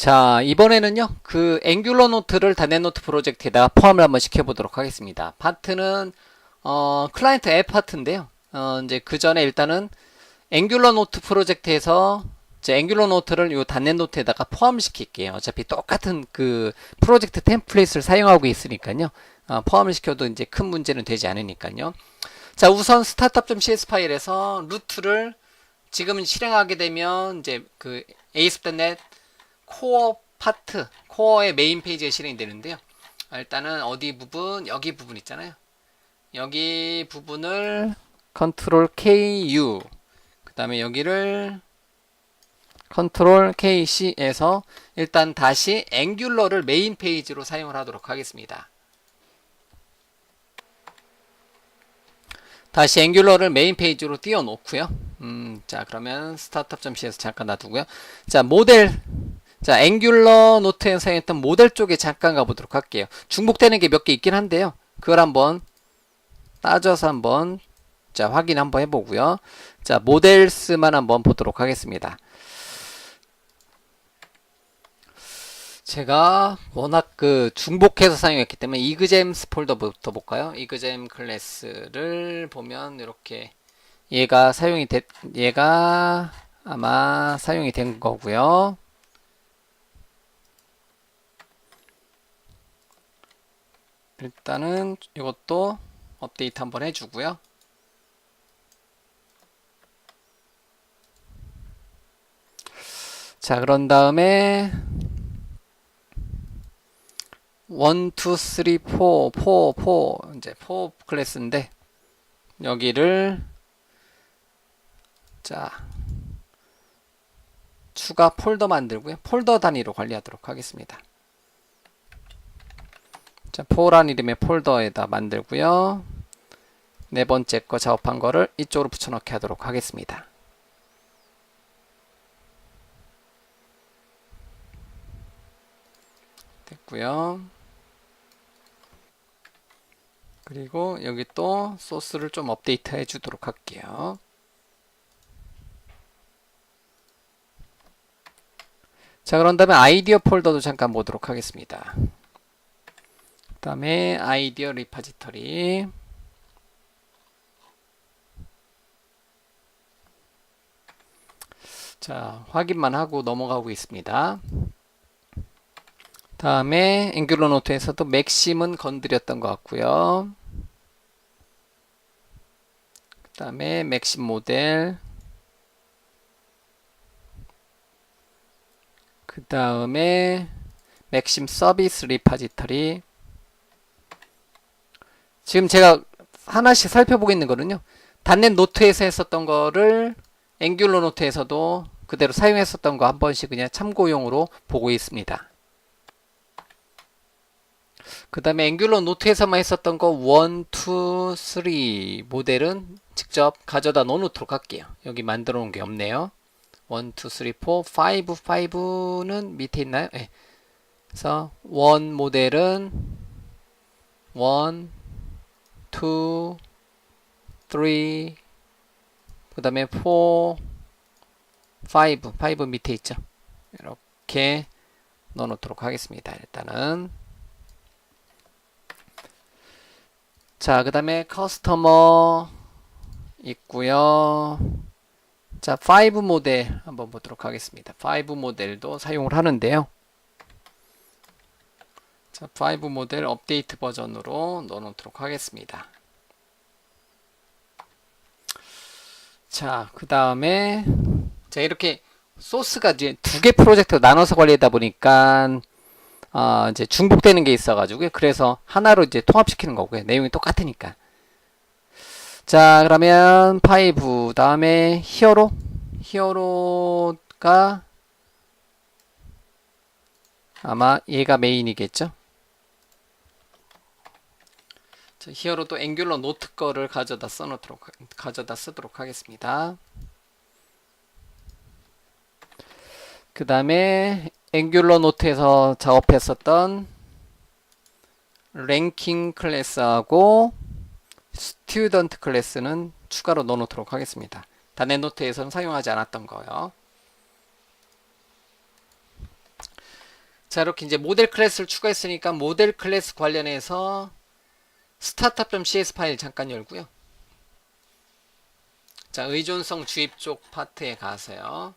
자, 이번에는요, 그 앵귤러 노트를 단넷노트 프로젝트에다가 포함을 한번 시켜보도록 하겠습니다. 파트는, 어, 클라이언트 앱 파트인데요. 어, 이제 그 전에 일단은 앵귤러 노트 프로젝트에서 제 앵귤러 노트를 요 단넷 노트에다가 포함시킬게요. 어차피 똑같은 그 프로젝트 템플릿을 사용하고 있으니까요. 어, 포함을 시켜도 이제 큰 문제는 되지 않으니까요. 자, 우선 스타트업.cs 파일에서 루트를 지금은 실행하게 되면 이제 그 ASP.NET 코어 파트, 코어의 메인 페이지에 실행이 되는데요. 아, 일단은 어디 부분, 여기 부분 있잖아요. 여기 부분을 컨트롤 KU, 그 다음에 여기를 컨트롤 KC에서 일단 다시 앵귤러를 메인 페이지로 사용을 하도록 하겠습니다. 다시 앵귤러를 메인 페이지로 띄워 놓고요. 음, 자, 그러면 스타트업.c에서 잠깐 놔두고요. 자, 모델 자, 앵귤러 노트에 사용했던 모델 쪽에 잠깐 가보도록 할게요. 중복되는 게 몇 개 있긴 한데요. 그걸 한번 따져서 한번 자 확인 한번 해보고요. 자, 모델스만 한번 보도록 하겠습니다. 제가 워낙 그 중복해서 사용했기 때문에 이그잼스 폴더부터 볼까요? 이그잼 클래스를 보면 이렇게 얘가 사용이 됐 얘가 아마 사용이 된 거고요. 일단은 이것도 업데이트 한번 해주고요. 자, 그런 다음에 1, 2, 3, 4, 4, 4 이제 4 클래스인데 여기를 자 추가 폴더 만들고요. 폴더 단위로 관리하도록 하겠습니다. 자, 포란 이름의 폴더에다 만들고요. 네 번째 거 작업한 거를 이쪽으로 붙여넣기 하도록 하겠습니다. 됐고요. 그리고 여기 또 소스를 좀 업데이트 해 주도록 할게요. 자, 그런 다음에 아이디어 폴더도 잠깐 보도록 하겠습니다. 그 다음에 아이디어 리파지터리. 자 확인만 하고 넘어가고 있습니다. 다음에 앵귤러 노트에서도 맥심은 건드렸던 것 같고요. 그 다음에 맥심 모델. 그 다음에 맥심 서비스 리파지터리 지금 제가 하나씩 살펴보고 있는 거는요. 단넷 노트에서 했었던 거를 앵귤러 노트에서도 그대로 사용했었던 거 한 번씩 그냥 참고용으로 보고 있습니다. 그 다음에 앵귤러 노트에서만 했었던 거 1, 2, 3 모델은 직접 가져다 넣어놓도록 할게요. 여기 만들어 놓은 게 없네요. 1, 2, 3, 4, 5, 5는 밑에 있나요? 네. 그래서 1 모델은 1, 2, 3, 그 다음에 4, 5, 5 밑에 있죠. 이렇게 넣어놓도록 하겠습니다. 일단은. 자, 그 다음에 커스터머 있고요. 자, 5 모델 한번 보도록 하겠습니다. 5 모델도 사용을 하는데요. 자, 5 모델 업데이트 버전으로 넣어놓도록 하겠습니다. 자, 그 다음에 자 이렇게 소스가 이제 두 개 프로젝트로 나눠서 관리하다 보니까 어, 이제 중복되는 게 있어가지고요. 그래서 하나로 이제 통합시키는 거고요. 내용이 똑같으니까. 자, 그러면 5 다음에 히어로 히어로가 아마 얘가 메인이겠죠. 자, 히어로도 앵귤러 노트 거를 가져다 써놓도록 가져다 쓰도록 하겠습니다. 그 다음에 앵귤러 노트에서 작업했었던 랭킹 클래스하고 스튜던트 클래스는 추가로 넣어놓도록 하겠습니다. 단넷 노트에서는 사용하지 않았던 거요. 자, 이렇게 이제 모델 클래스를 추가했으니까 모델 클래스 관련해서 스타트업.cs 파일 잠깐 열고요. 자, 의존성 주입 쪽 파트에 가서요.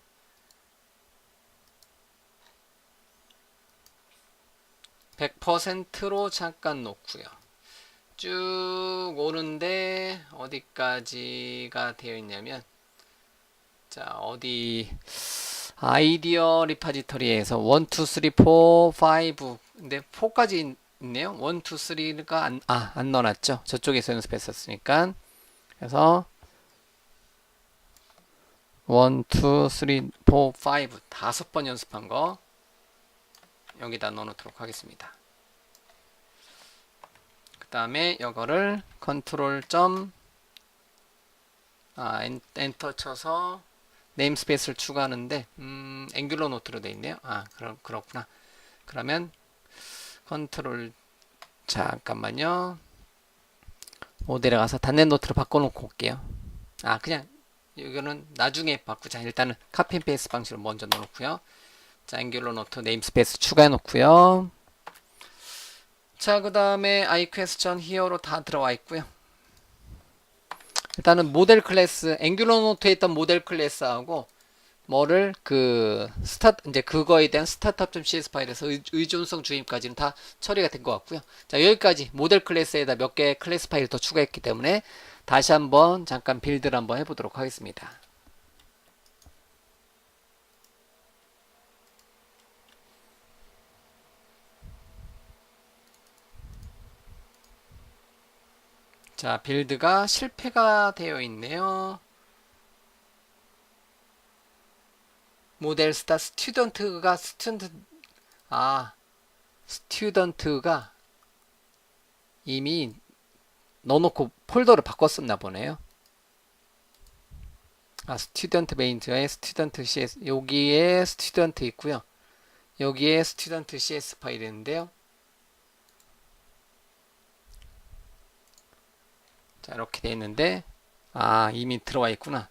(100%로) 잠깐 놓고요. 쭉 오는데 어디까지가 되어 있냐면 자 어디 아이디어 리파지터리에서 1, 2, 3, 4, 5 근데 4까지 있네요 1, 2, 3가 안, 아, 안 넣어놨죠 저쪽에서 연습했었으니까 그래서 1, 2, 3, 4, 5 다섯 번 연습한 거 여기다 넣어놓도록 하겠습니다 그 다음에 이거를 컨트롤 점 아, 엔, 엔터 쳐서 네임스페이스를 추가하는데 음, 앵귤러 노트로 되어 있네요. 아, 그럼 그렇구나. 그러면 컨트롤 잠깐만요. 모델에 가서 단넷 노트로 바꿔 놓고 올게요. 아, 그냥 이거는 나중에 바꾸자. 일단은 카피 페이스 방식으로 먼저 넣어 놓고요. 자, 앵귤러 노트 네임스페이스 추가해 놓고요. 자, 그 다음에 아이 퀘스천 히어로 다 들어와 있고요. 일단은 모델 클래스 앵귤러 노트에 있던 모델 클래스하고 뭐를 그 스타 이제 그거에 대한 스타트업.cs 파일에서 의, 의존성 주입까지는 다 처리가 된 것 같고요. 자 여기까지 모델 클래스에다 몇 개의 클래스 파일 더 추가했기 때문에 다시 한번 잠깐 빌드를 한번 해보도록 하겠습니다. 자, 빌드가 실패가 되어 있네요. 모델 스타 스튜던트가 스튜던트 아 스튜던트가 이미 넣어놓고 폴더를 바꿨었나 보네요. 아 스튜던트 메인즈에 스튜던트 CS 여기에 스튜던트 있고요. 여기에 스튜던트 CS 파일이 있는데요. 자 이렇게 돼 있는데 아 이미 들어와 있구나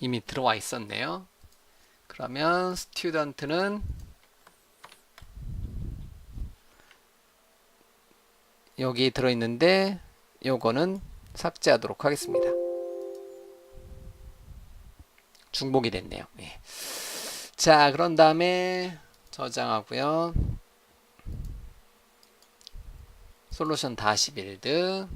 이미 들어와 있었네요. 그러면 스튜던트는 여기 들어있는데 요거는 삭제하도록 하겠습니다. 중복이 됐네요. 예. 자 그런 다음에 저장하고요. 솔루션 다시 빌드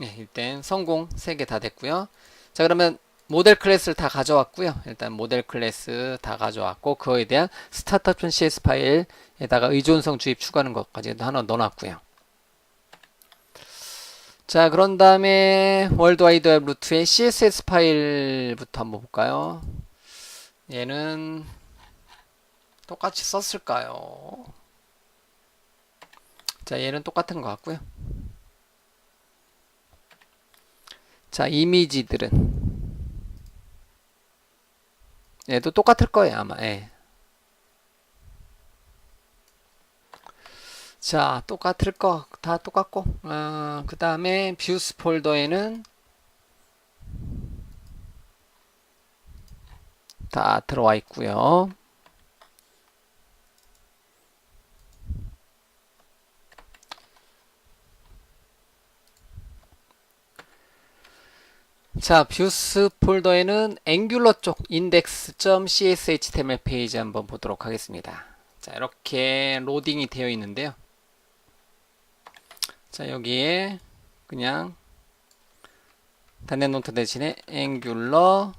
네, 일단 성공 3개 다 됐고요 자 그러면 모델 클래스를 다 가져왔고요 일단 모델 클래스 다 가져왔고 그거에 대한 스타트업.cs 파일에다가 의존성 주입 추가하는 것까지도 하나 넣어놨고요 자 그런 다음에 월드와이드 웹 루트의 css 파일부터 한번 볼까요 얘는 똑같이 썼을까요? 자, 얘는 똑같은 것 같고요. 자, 이미지들은 얘도 똑같을 거예요, 아마. 예. 자, 똑같을 거, 다 똑같고, 어, 그 다음에 뷰스 폴더에는 다 들어와 있고요. 자, 뷰스 폴더에는 앵귤러 쪽 index.cshTML 페이지 한번 보도록 하겠습니다. 자, 이렇게 로딩이 되어 있는데요. 자, 여기에 그냥 단넷 노트 대신에 앵귤러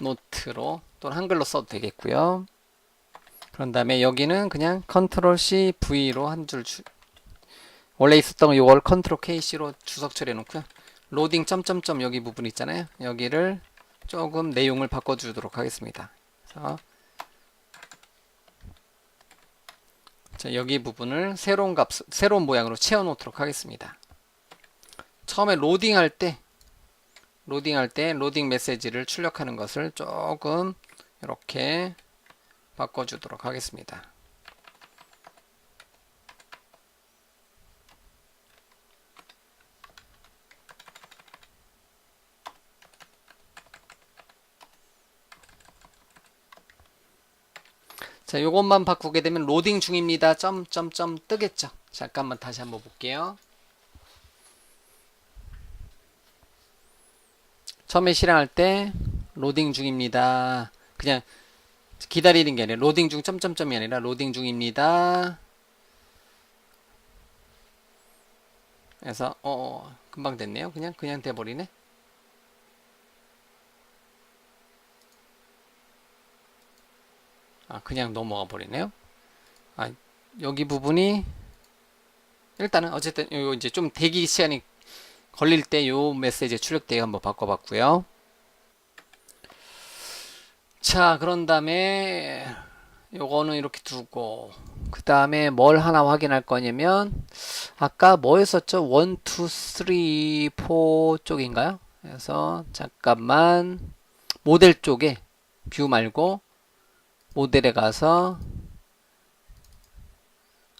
노트로 또는 한글로 써도 되겠고요. 그런 다음에 여기는 그냥 컨트롤 C V로 한 줄 원래 있었던 이걸 컨트롤 K C로 주석 처리해 놓고요. 로딩 점점점 여기 부분 있잖아요. 여기를 조금 내용을 바꿔주도록 하겠습니다. 그래서 자, 여기 부분을 새로운 값, 새로운 모양으로 채워놓도록 하겠습니다. 처음에 로딩할 때, 로딩할 때 로딩 메시지를 출력하는 것을 조금 이렇게 바꿔주도록 하겠습니다. 자, 요것만 바꾸게 되면 로딩 중입니다. 점점점 뜨겠죠. 잠깐만 다시 한번 볼게요. 처음에 실행할 때 로딩 중입니다. 그냥 기다리는 게 아니라 로딩 중 점점점이 아니라 로딩 중입니다. 그래서 어, 어 금방 됐네요. 그냥 그냥 돼 버리네. 아 그냥 넘어가 버리네요. 아 여기 부분이 일단은 어쨌든 요 이제 좀 대기 시간이 걸릴 때 요 메시지 출력되게 한번 바꿔봤고요. 자, 그런 다음에 요거는 이렇게 두고 그 다음에 뭘 하나 확인할 거냐면 아까 뭐 했었죠? 1, 2, 3, 4 쪽인가요? 그래서 잠깐만 모델 쪽에 뷰 말고 모델에 가서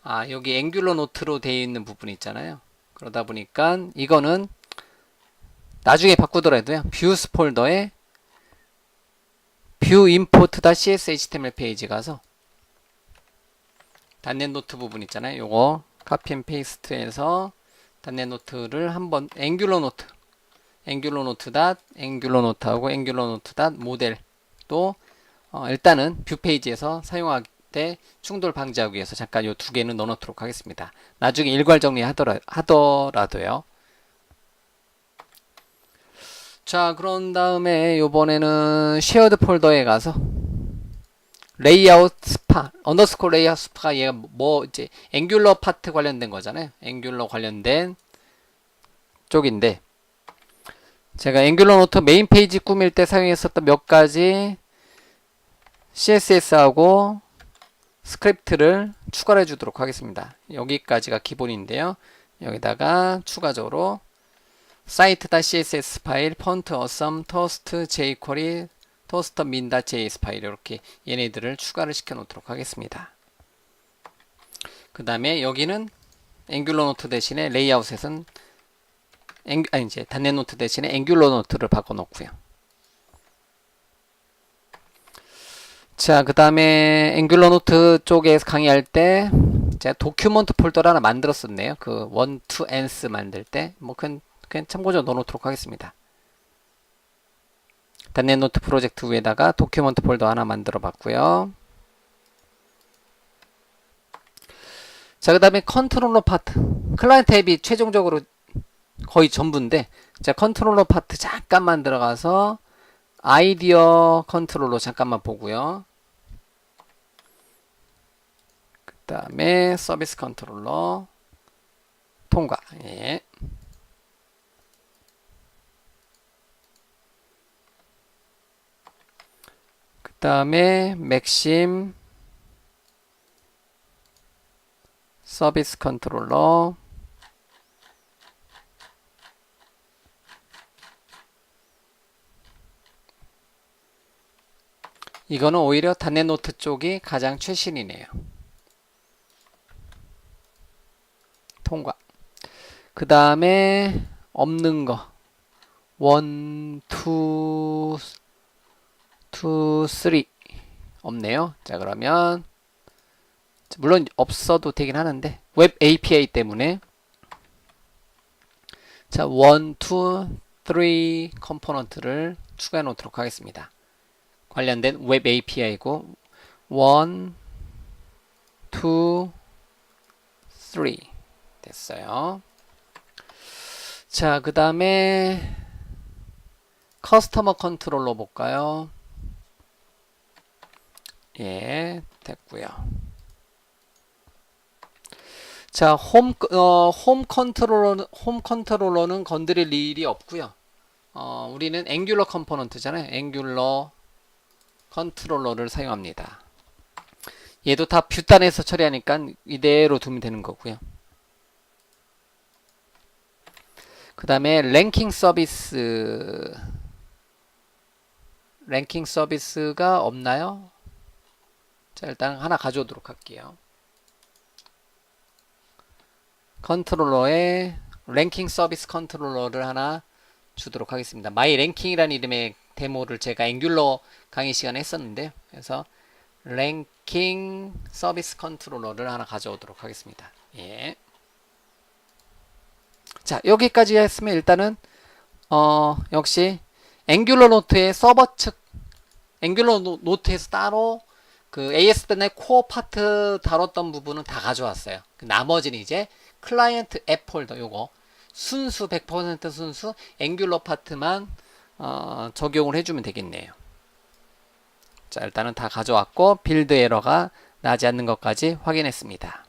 아 여기 앵귤러 노트로 되어 있는 부분 있잖아요. 그러다 보니까 이거는 나중에 바꾸더라도요. 뷰스 폴더에 뷰 임포트 .cs html 페이지 가서 단넷 노트 부분 있잖아요. 요거 카피 앤 페이스트해서 단넷 노트를 한번 앵귤러 노트 앵귤러 노트 닷 앵귤러 노트하고 앵귤러 노트 닷 모델 또 어, 일단은 뷰 페이지에서 사용할 때 충돌 방지하기 위해서 잠깐 요두 개는 넣어놓도록 하겠습니다. 나중에 일괄 정리하더라 하더라도요. 자, 그런 다음에 요번에는 쉐어드 폴더에 가서 레이아웃 스파, 언더스코 레이아웃 스파가 얘가 뭐 이제 앵귤러 파트 관련된 거잖아요. 앵귤러 관련된 쪽인데 제가 앵귤러 노트 메인 페이지 꾸밀 때 사용했었던 몇 가지 CSS하고 스크립트를 추가해 주도록 하겠습니다. 여기까지가 기본인데요. 여기다가 추가적으로 site.css 파일, 폰트 어썸, 토스트, jQuery, 토스터 min.js 파일 이렇게 얘네들을 추가를 시켜 놓도록 하겠습니다. 그 다음에 여기는 앵귤러 노트 대신에 레이아웃에선 앵, 아니 이제 단넷 노트 대신에 앵귤러 노트를 바꿔 놓고요. 자, 그 다음에 앵귤러 노트 쪽에 강의할 때 제가 도큐먼트 폴더를 하나 만들었었네요. 그 원, 투, 앤스 만들 때. 뭐 그건 그냥 참고적으로 넣어놓도록 하겠습니다. 단넷 노트 프로젝트 위에다가 도큐먼트 폴더 하나 만들어 봤고요. 자, 그 다음에 컨트롤러 파트. 클라이언트 앱이 최종적으로 거의 전부인데, 자, 컨트롤러 파트 잠깐만 들어가서 아이디어 컨트롤러 잠깐만 보고요. 그 다음에 서비스 컨트롤러 통과. 예. 그 다음에 맥심 서비스 컨트롤러 이거는 오히려 단넷 노트 쪽이 가장 최신이네요. 통과. 그 다음에 없는 거. 원, 투, 투, 쓰리. 없네요. 자, 그러면 물론 없어도 되긴 하는데 웹 API 때문에 자, 원, 투, 쓰리 컴포넌트를 추가해 놓도록 하겠습니다. 관련된 웹 API고 1, 2, 3 됐어요. 자, 그 다음에 커스터머 컨트롤러 볼까요? 예, 됐고요. 자, 홈, 어, 홈 컨트롤러, 홈 컨트롤러는 건드릴 일이 없고요. 어, 우리는 앵귤러 컴포넌트잖아요. 앵귤러 컨트롤러를 사용합니다. 얘도 다 뷰단에서 처리하니까 이대로 두면 되는 거고요. 그 다음에 랭킹 서비스 랭킹 서비스가 없나요? 자 일단 하나 가져오도록 할게요. 컨트롤러에 랭킹 서비스 컨트롤러를 하나 주도록 하겠습니다. 마이 랭킹이라는 이름의 데모를 제가 앵귤러 강의 시간에 했었는데요. 그래서 랭킹 서비스 컨트롤러를 하나 가져오도록 하겠습니다. 예. 자, 여기까지 했으면 일단은 어, 역시 앵귤러 노트의 서버 측 앵귤러 노- 노트에서 따로 그 ASP.NET 코어 파트 다뤘던 부분은 다 가져왔어요. 그 나머지는 이제 클라이언트 앱 폴더 요거 순수 100% 순수 앵귤러 파트만 어, 적용을 해주면 되겠네요. 자 일단은 다 가져왔고 빌드 에러가 나지 않는 것까지 확인했습니다.